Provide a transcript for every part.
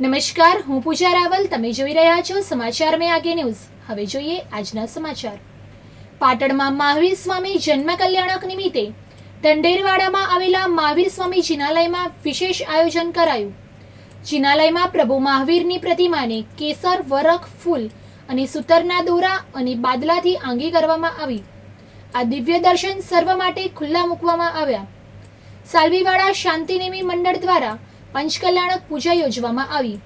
નમસ્કાર, હું પૂજા રાવલ. તમે જોઈ રહ્યા છો સમાચાર મેં આગે ન્યૂઝ. હવે જોઈએ આજના સમાચાર. પાટણમાં મહાવીર સ્વામી જન્મ કલ્યાણક નિમિત્તે દંડેરવાડામાં આવેલા મહાવીર સ્વામી જિનાલયમાં વિશેષ આયોજન કરાયું. જિનાલયમાં પ્રભુ મહાવીરની પ્રતિમાને કેસર, વરખ, ફૂલ અને સૂતરના દોરા અને બાદલાથી આંગી કરવામાં આવી. આ દિવ્ય દર્શન સર્વ માટે ખુલ્લા મૂકવામાં આવ્યા. સાલવીવાડા શાંતિનેમી મંડળ દ્વારા પંચકલ્યાણક પૂજા યોજવામાં આવી,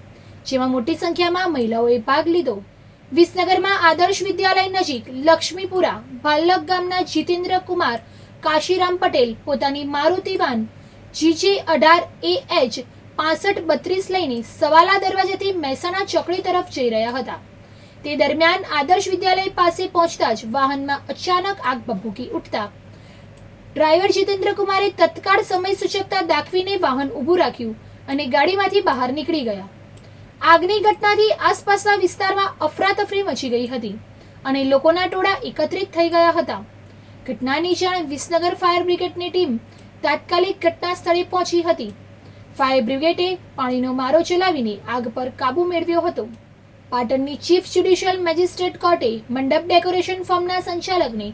જેમાં મોટી સંખ્યામાં મહિલાઓએ ભાગ લીધો. વિસનગરમાં આદર્શ વિદ્યાલય નજીક લક્ષ્મીપુરા ભાલક ગામના જીતેન્દ્ર કુમાર કાશીરામ પટેલ પોતાની મારુતિ વાન જીજે અઢાર એ એચ પાસઠ બત્રીસ લઈને સવાલા દરવાજાથી મહેસાણા ચોકડી તરફ જઈ રહ્યા હતા. તે દરમિયાન આદર્શ વિદ્યાલય પાસે પહોંચતા જ વાહનમાં અચાનક આગ ભભૂકી ઉઠતા ડ્રાઈવર જીતેન્દ્ર કુમારે તત્કાળ સમય સૂચકતા દાખવીને વાહન ઊભું રાખ્યું. અને ગાડીમાંથી બહાર નીકળી ગયા. આગની ઘટનાથી આસપાસના વિસ્તારમાં અફરાતફરી મચી ગઈ હતી અને લોકોના ટોળા એકત્રિત થઈ ગયા હતા. ઘટનાની જાણ વિસનગર ફાયર બ્રિગેડની ટીમ તાત્કાલિક ઘટના સ્થળે પહોંચી હતી. ફાયર બ્રિગેડે પાણીનો મારો ચલાવીને આગ પર કાબુ મેળવ્યો હતો. પાટણની ચીફ જ્યુડિશિયલ મેજિસ્ટ્રેટ કોર્ટે મંડપ ડેકોરેશન ફોર્મના સંચાલકને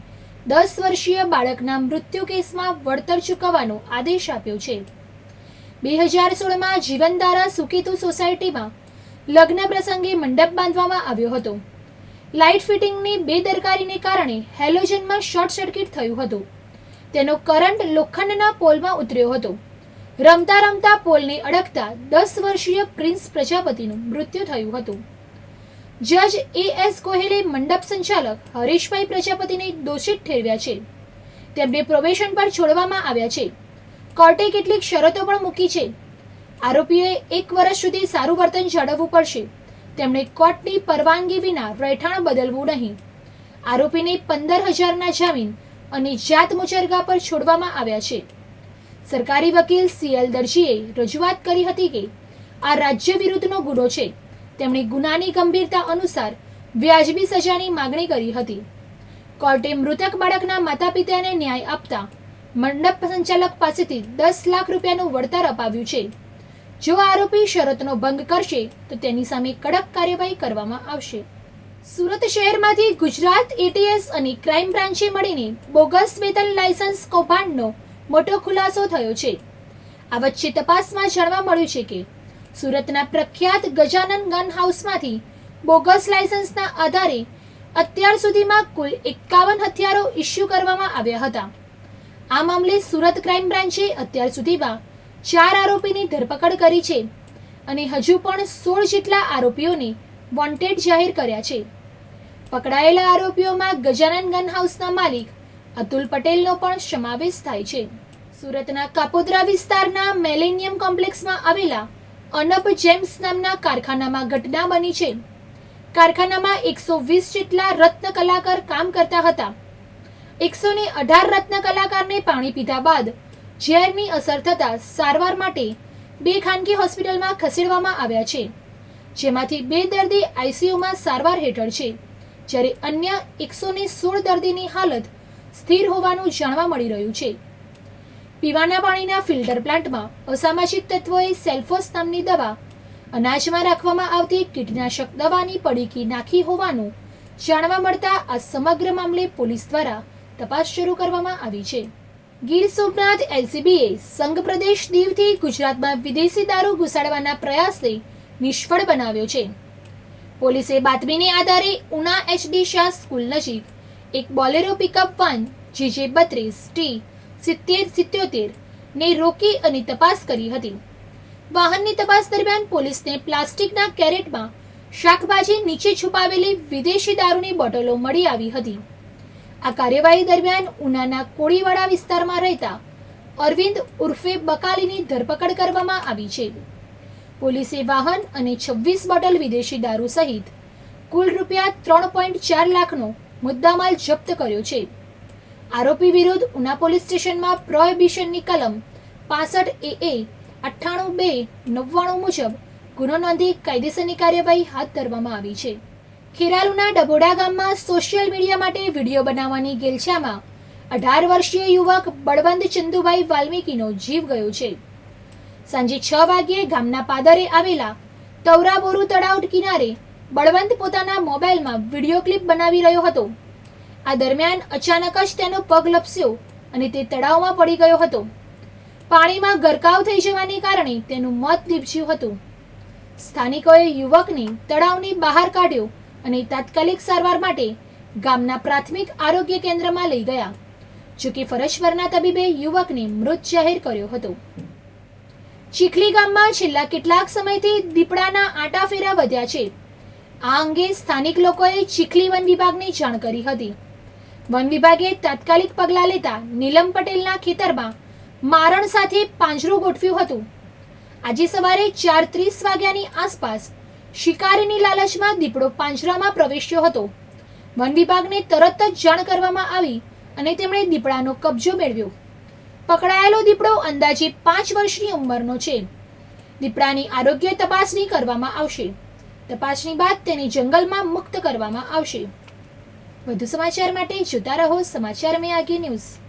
દસ વર્ષીય બાળકના મૃત્યુ કેસમાં વળતર ચૂકવવાનો આદેશ આપ્યો છે. બે હજાર સોળમાં જીવનધારા સુકેતુ સોસાયટીમાં લગ્ન પ્રસંગે મંડપ બાંધવામાં આવ્યો હતો. લાઇટ ફિટિંગની બેદરકારીને કારણે હેલોજનમાં શોર્ટ સર્કિટ થયું હતું. તેનો કરંટ લોખંડના પોલમાં ઉતર્યો હતો. રમતા રમતા પોલને અડકતા દસ વર્ષીય પ્રિન્સ પ્રજાપતિનું મૃત્યુ થયું હતું. જજ એ એસ ગોહેલે મંડપ સંચાલક હરીશભાઈ પ્રજાપતિને દોષિત ઠેરવ્યા છે. તેમને પ્રોબેશન પર છોડવામાં આવ્યા છે. કોર્ટે કેટલીક શરતો પણ મૂકી છે. આરોપીઓએ એક વર્ષ સુધી સારું વર્તન જાળવવું પડશે. તેમણે કોર્ટની પરવાનગી વિના રહેઠાણ બદલવું નહીં. આરોપીને પંદર હજારના જામીન અને જાત મુચરગા પર છોડવામાં આવ્યા છે. સરકારી વકીલ સીએલ દરજીએ રજૂઆત કરી હતી કે આ રાજ્ય વિરુદ્ધનો ગુનો છે. તેમણે ગુનાની ગંભીરતા અનુસાર વ્યાજબી સજાની માગણી કરી હતી. કોર્ટે મૃતક બાળકના માતા પિતાને ન્યાય આપતા મંડપ સંચાલક પાસેથી દસ લાખ રૂપિયાનું વળતર અપાવ્યું છે. જો આરોપી શરતનો ભંગ કરશે, તો તેની સામે કડક કાર્યવાહી કરવામાં આવશે. સુરત શહેરમાંથી ગુજરાત એટીએસ અને ક્રાઇમ બ્રાન્ચે મળીને બોગસ વેતન લાયસન્સ કૌભાંડનો મોટો ખુલાસો થયો છે. આ વચ્ચે તપાસમાં જાણવા મળ્યું છે કે સુરતના પ્રખ્યાત ગજાનન ગન હાઉસમાંથી બોગસ લાયસન્સના આધારે અત્યાર સુધીમાં કુલ એકાવન હથિયારો ઇસ્યુ કરવામાં આવ્યા હતા. આ મામલે સુરત ક્રાઇમ બ્રાન્ચે અત્યાર સુધીમાં ચાર આરોપીની ધરપકડ કરી છે અને હજુ પણ સોળ જેટલા આરોપીઓને વોન્ટેડ જાહેર કર્યા છે. પકડાયેલા આરોપીઓમાં ગજાનન ગન હાઉસના માલિક અતુલ પટેલનો પણ સમાવેશ થાય છે. સુરતના કાપોદ્રા વિસ્તારના મેલેનિયમ કોમ્પ્લેક્સમાં આવેલા અનબ જેમ્સ નામના કારખાનામાં ઘટના બની છે. કારખાનામાં એકસો વીસ જેટલા રત્ન કલાકાર કામ કરતા હતા. એકસો ને અઢાર રત્ન કલાકારને પાણી પીધા બાદ ઝેરની અસર થતા સારવાર માટે બે ખાનગી હોસ્પિટલમાં ખસેડવામાં આવ્યા છે. જેમાંથી બે દર્દી આઈસીયુમાં સારવાર હેઠળ છે. જ્યારે અન્ય એકસો ને સોળ દર્દીની હાલત સ્થિર હોવાનું જાણવા મળી રહ્યું છે. પીવાના પાણીના ફિલ્ટર પ્લાન્ટમાં અસામાજિક તત્વોએ સેલ્ફોસ નામની દવા અનાજમાં રાખવામાં આવતી કીટનાશક દવાની પડીકી નાખી હોવાનું જાણવા મળતા આ સમગ્ર મામલે પોલીસ દ્વારા તપાસ શરૂ કરવામાં આવી છે. ગીર સોમનાથ એલસીબીએ સંઘ પ્રદેશ દીવથી ગુજરાતમાં વિદેશી દારૂ ઘુસાડવાના પ્રયાસને નિષ્ફળ બનાવ્યો છે. પોલીસે બાતમીને આધારે ઉના એચડી શાહ સ્કૂલ નજીક એક Bolero pickup van G J બત્રીસ ટી સિત્તેર સિત્યોતેર ને રોકી અને તપાસ કરી હતી. વાહનની તપાસ દરમિયાન પોલીસને પ્લાસ્ટિકના કેરેટમાં શાકભાજી નીચે છુપાવેલી વિદેશી દારૂની બોટલો મળી આવી હતી. આ કાર્યવાહી દરમિયાન ઉનાના કોળીવાડા વિસ્તારમાં રહેતા અરવિંદ ઉર્ફે બકાલીની ધરપકડ કરવામાં આવી છે. પોલીસે વાહન અને છવ્વીસ બોટલ વિદેશી દારૂ સહિત કુલ રૂપિયા ત્રણ પોઈન્ટ ચાર લાખનો મુદ્દામાલ જપ્ત કર્યો છે. આરોપી વિરુદ્ધ ઉના પોલીસ સ્ટેશનમાં પ્રોહિબિશનની કલમ પાસઠ એ એ અઠ્ઠાણું બે નવ્વાણું મુજબ ગુનો નોંધી કાયદેસરની કાર્યવાહી હાથ ધરવામાં આવી છે. ખેરાલુના ડભોડા ગામમાં સોશિયલ મીડિયા માટે વીડિયો બનાવવાની ગેલછામાં અઢાર વર્ષીય યુવક બળવંત ચંદુભાઈ વાલ્મીકીનો જીવ ગયો છે. સાંજે છ વાગ્યે ગામના પાદરે આવેલા તવરાબોરુ તળાવ કિનારે બળવંત પોતાના મોબાઈલમાં વીડિયો ક્લિપ બનાવી રહ્યો હતો. આ દરમિયાન અચાનક જ તેનો પગ લપસ્યો અને તે તળાવમાં પડી ગયો હતો. પાણીમાં ગરકાવ થઈ જવાને કારણે તેનું મોત નીપજ્યું હતું. સ્થાનિકોએ યુવકને તળાવની બહાર કાઢ્યો અને તાત્કાલિક સારવાર માટે ગામના પ્રાથમિક આરોગ્ય કેન્દ્રમાં લઈ ગયા. જોકે ફરશવરના તબીબે યુવકને મૃત જાહેર કર્યો હતો. ચીખલી ગામમાં છેલ્લા કેટલાક સમયથી દીપડાના આંટાફેરા વધ્યા છે. આ અંગે સ્થાનિક લોકોએ ચીખલી વન વિભાગને જાણ કરી હતી. વન વિભાગે તાત્કાલિક પગલાં લેતા નીલમ પટેલના ખેતરમાં મારણ સાથે પાંજરું ગોઠવ્યું હતું. આજે સવારે ચાર ત્રીસ વાગ્યાની આસપાસ શિકારીની લાલચમાં દીપડો પાંજરામાં પ્રવેશ્યો હતો. વન વિભાગને તરત જ જાણ કરવામાં આવી અને તેમણે દીપડાનો કબજો મેળવ્યો. પકડાયેલો દીપડો અંદાજે પાંચ વર્ષની ઉંમરનો છે. દીપડાની આરોગ્ય તપાસણી કરવામાં આવશે. તપાસણી બાદ તેને જંગલમાં મુક્ત કરવામાં આવશે. વધુ સમાચાર માટે જોતા રહો સમાચાર મેં આગે ન્યૂઝ.